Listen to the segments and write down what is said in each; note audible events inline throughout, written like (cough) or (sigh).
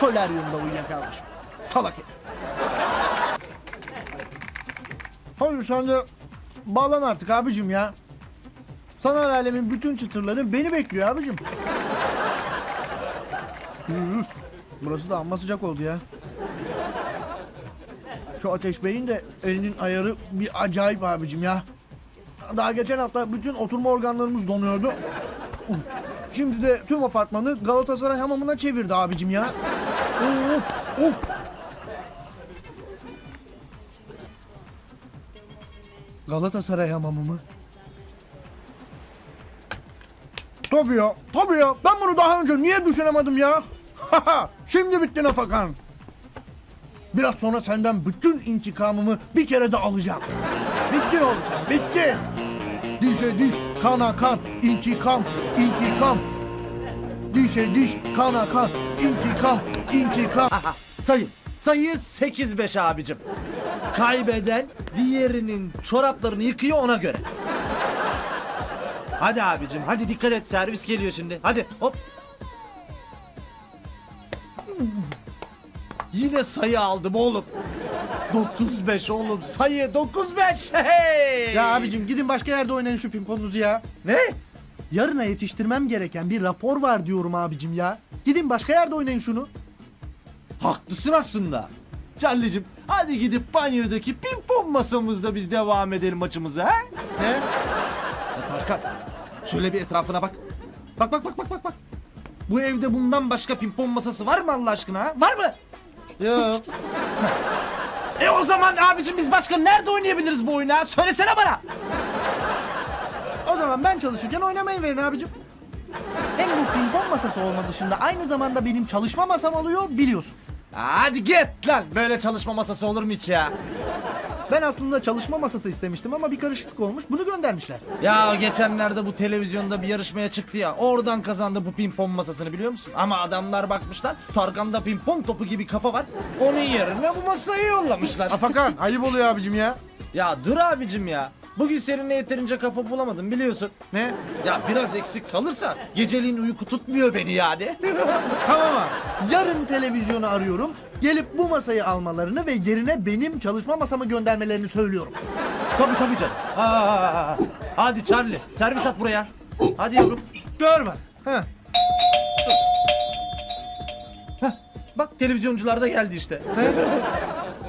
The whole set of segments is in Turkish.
Solaryumda uyuyakalmış. Salak herif. Hadi sen de bağlan artık abicim ya. Sanal alemin bütün çıtırları beni bekliyor abicim. Burası da amma sıcak oldu ya. Şu Ateş Bey'in de elinin ayarı bir acayip abicim ya. Daha geçen hafta bütün oturma organlarımız donuyordu. Şimdi de tüm apartmanı Galatasaray hamamına çevirdi abicim ya. Of, of. Galatasaray hamamı mı? Tabii ya, tabii ya. Ben bunu daha önce niye düşünemedim ya? Şimdi bitti Nafakan. Biraz sonra senden bütün intikamımı bir kere de alacağım. Bittin oğlum sen, bittin. Dişe diş, kana kan, intikam, intikam. Dişe diş, kana kan, intikam, intikam. Sayı. Sayı 8-5 abicim. Kaybeden diğerinin çoraplarını yıkıyor ona göre. Hadi abicim hadi dikkat et servis geliyor şimdi. Hadi hop. Yine sayı aldım oğlum. 9-5 oğlum sayı 9-5 hey. Ya abicim gidin başka yerde oynayın şu pimponunuzu ya. Ne? Yarına yetiştirmem gereken bir rapor var diyorum abicim ya. Gidin başka yerde oynayın şunu. Haklısın aslında. Canlıcım hadi gidip banyodaki pimpon masamızda biz devam edelim maçımıza ha? Ne? Ya Tarkan şöyle bir etrafına bak. Bak bak bak bak bak bak. Bu evde bundan başka pimpon masası var mı Allah aşkına ha? Var mı? Yok. (laughs) E o zaman abicim biz başka nerede oynayabiliriz bu oyunu ha? Söylesene bana. O zaman ben çalışırken oynamayı verin abicim. Hem bu pimpon masası olma dışında aynı zamanda benim çalışma masam oluyor biliyorsun. Hadi git lan. Böyle çalışma masası olur mu hiç ya? Ben aslında çalışma masası istemiştim ama bir karışıklık olmuş bunu göndermişler. Ya geçenlerde bu televizyonda bir yarışmaya çıktı ya. Oradan kazandı bu pimpon masasını biliyor musun? Ama adamlar bakmışlar. Tarkan'da pimpon topu gibi kafa var. Onun yerine bu masayı yollamışlar. Afakan ayıp oluyor abicim ya. Ya dur abicim ya. Bugün seninle yeterince kafa bulamadım biliyorsun. Ne? Ya biraz eksik kalırsa geceliğin uyku tutmuyor beni yani. (laughs) Tamam abi. Yarın televizyonu arıyorum. Gelip bu masayı almalarını ve yerine benim çalışma masamı göndermelerini söylüyorum. tabii tabii canım. Aa, hadi Charlie servis at buraya. Hadi yavrum. Görme. Heh. Heh, bak televizyoncular da geldi işte.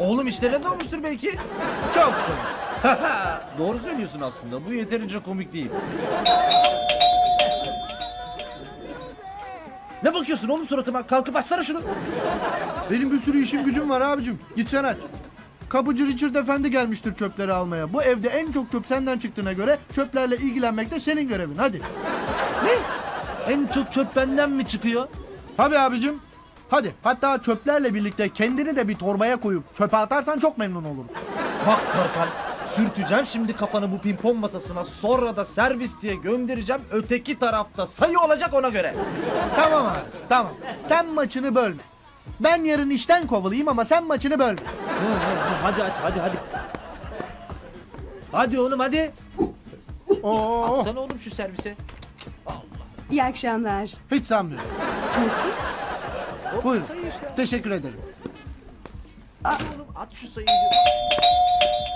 Oğlum işlerine de olmuştur belki. Çok komik. (laughs) Doğru söylüyorsun aslında. Bu yeterince komik değil. Ne bakıyorsun oğlum suratıma? Kalkıp açsana şunu. Benim bir sürü işim gücüm var abicim. Git sen aç. Kapıcı Richard Efendi gelmiştir çöpleri almaya. Bu evde en çok çöp senden çıktığına göre çöplerle ilgilenmek de senin görevin. Hadi. En çok çöp benden mi çıkıyor? Tabii abicim. Hadi. Hatta çöplerle birlikte kendini de bir torbaya koyup çöpe atarsan çok memnun olurum. Bak Tarkan sürteceğim şimdi kafanı bu pimpon masasına sonra da servis diye göndereceğim öteki tarafta sayı olacak ona göre. Tamam abi. Tamam. Sen maçını bölme. Ben yarın işten kovulayım ama sen maçını bölme. Hadi aç hadi hadi. Hadi oğlum hadi. Oo. Atsana oğlum şu servise. İyi akşamlar. Hiç sanmıyorum. Nasıl? Buyurun. Sayı işte. Teşekkür ederim. Oğlum at şu sayıyı.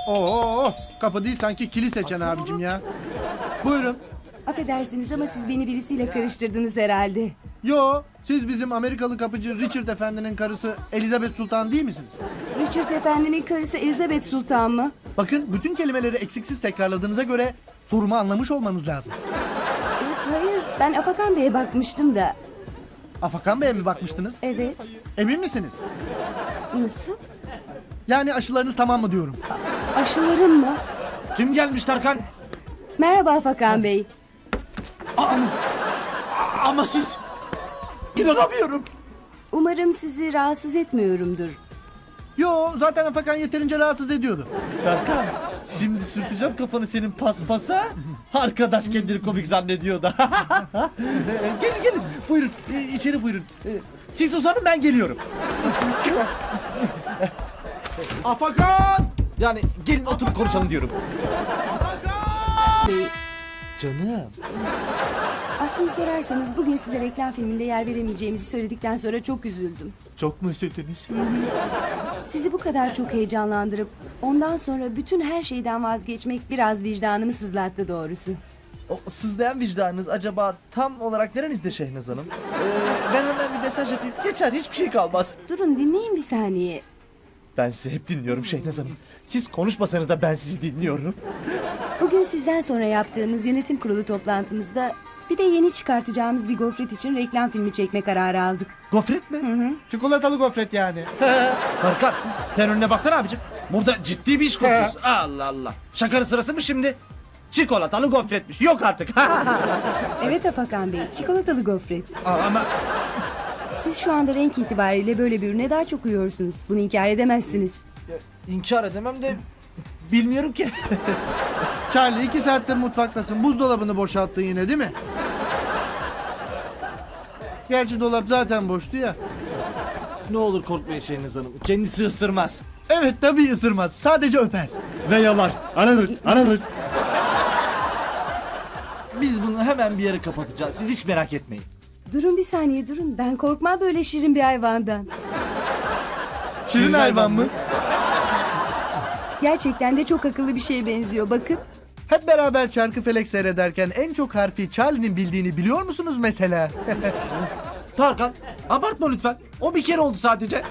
Oo. Kapı değil sanki kilise seçen Atsana abicim ya. Buyurun. Affedersiniz ama siz beni birisiyle karıştırdınız herhalde. Yo, siz bizim Amerikalı kapıcı Richard Efendi'nin karısı Elizabeth Sultan değil misiniz? Richard Efendi'nin karısı Elizabeth Sultan mı? Bakın bütün kelimeleri eksiksiz tekrarladığınıza göre sorumu anlamış olmanız lazım. Yok hayır ben Afakan Bey'e bakmıştım da. Afakan Bey'e mi bakmıştınız? Evet. Emin misiniz? Nasıl? Yani aşılarınız tamam mı diyorum. Aşılarım mı? Kim gelmiş Tarkan? Merhaba Afakan Bey. Ama siz... İnanamıyorum. Umarım sizi rahatsız etmiyorumdur. Yo, zaten Afakan yeterince rahatsız ediyordu. Tarkan şimdi sürteceğim kafanı senin paspasa. Arkadaş kendini komik zannediyor da. (laughs) Gelin gelin buyurun Ee, içeri buyurun. Ee, Siz uzanın ben geliyorum. Nasıl? Afakan! Yani gelin oturup konuşalım diyorum. Bey, Canım. Aslını sorarsanız bugün size reklam filminde yer veremeyeceğimizi söyledikten sonra çok üzüldüm. Çok mu üzüldünüz? Sizi bu kadar çok heyecanlandırıp ondan sonra bütün her şeyden vazgeçmek biraz vicdanımı sızlattı doğrusu. O sızlayan vicdanınız acaba tam olarak nerenizde Şehnaz Hanım? Ee, ben hemen bir mesaj yapayım. Geçer hiçbir şey kalmaz. Durun dinleyin bir saniye. Ben sizi hep dinliyorum Şehnaz Hanım. Siz konuşmasanız da ben sizi dinliyorum. Bugün sizden sonra yaptığımız yönetim kurulu toplantımızda bir de yeni çıkartacağımız bir gofret için reklam filmi çekme kararı aldık. Gofret mi? Çikolatalı gofret yani. (laughs) Tarkan sen önüne baksana abicim. Burada ciddi bir iş konuşuyoruz. (laughs) Allah Allah. Şakanın sırası mı şimdi? Çikolatalı gofretmiş. Yok artık. (laughs) Evet Afakan Bey, çikolatalı gofret. Ama Siz şu anda renk itibariyle böyle bir ürüne daha çok uyuyorsunuz. Bunu inkar edemezsiniz. inkar edemem de bilmiyorum ki. (laughs) Charlie iki saattir mutfaktasın. Buzdolabını boşalttın yine değil mi? Gerçi dolap zaten boştu ya. ne olur korkmayın Şehnaz Hanım. Kendisi ısırmaz. Evet tabii ısırmaz. Sadece öper. Ve yalar. Anadır, anadır. Biz bunu hemen bir yere kapatacağız. Siz hiç merak etmeyin. Durun bir saniye durun. Ben korkmam böyle şirin bir hayvandan. Şirin hayvan mı? Gerçekten de çok akıllı bir şeye benziyor bakın. Hep beraber çarkı felek seyrederken en çok harfi Charlie'nin bildiğini biliyor musunuz mesela? (laughs) Tarkan abartma lütfen. O bir kere oldu sadece.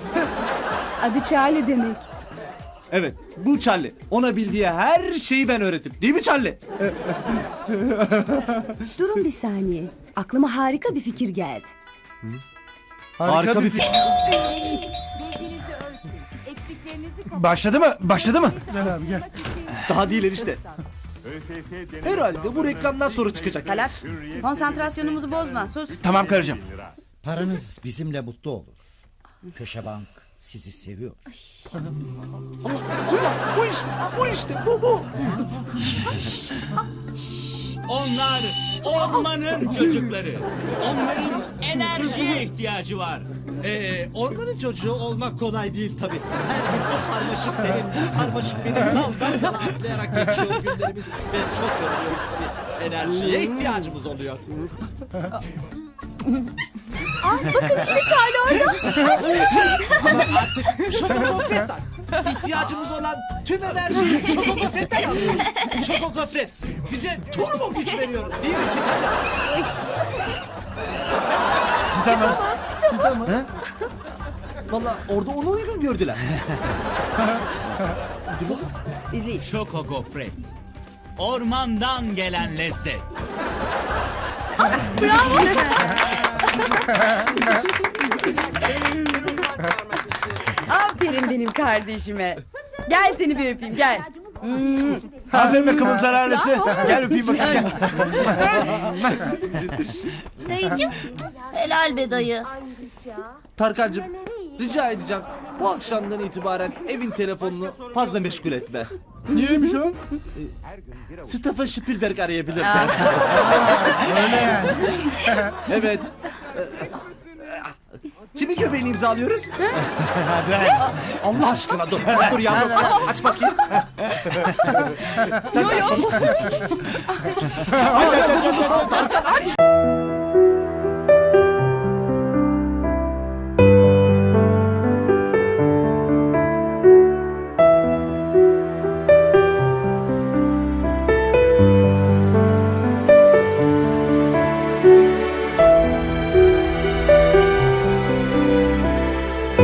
(laughs) Adı Charlie demek. Evet bu Charlie. Ona bildiği her şeyi ben öğrettim. Değil mi Charlie? Durun bir saniye. Aklıma harika bir fikir geldi. Harika bir fikir. Bilginizi ölçün. Eksiklerinizi kapatın. Başladı mı? Başladı mı? Gel abi gel. Daha değil işte. Herhalde bu reklamdan sonra çıkacak. Talat, konsantrasyonumuzu bozma. Sus. Tamam karıcığım. Paranız bizimle mutlu olur. Köşe Bank sizi seviyor. Allah bu işte bu işte bu bu. Onlar ormanın çocukları. Onların enerjiye ihtiyacı var. Ee, ormanın çocuğu olmak kolay değil tabii. Her gün o sarmaşık senin, bu sarmaşık benim daldan dala atlayarak geçiyor günlerimiz. Ve çok yoruluyoruz tabii. Enerjiye ihtiyacımız oluyor. Ama artık şokogofretten. İhtiyacımız olan tüm enerjiyi şokogofretten alıyoruz. Şokogofret bize turbo güç veriyor. Değil mi Çitacan? Valla orada onu uygun gördüler. (laughs) İzleyin. Şoko gofret. Ormandan gelen lezzet. (laughs) Aferin benim kardeşime. Gel seni bir öpeyim gel. Aferin be kımın zararlısı. Gel öpeyim bakayım. (laughs) Dayıcım. Helal be dayı. Tarkancığım rica edeceğim bu akşamdan itibaren evin telefonunu fazla meşgul etme. Niyeymiş o? Stephen Spielberg arayabilir. (laughs) evet. Kimi göbeğini imzalıyoruz? (laughs) Allah aşkına dur. Dur yavrum aç, (laughs) aç bakayım. Sen de (laughs) aç. aç aç aç aç. Tarkan aç.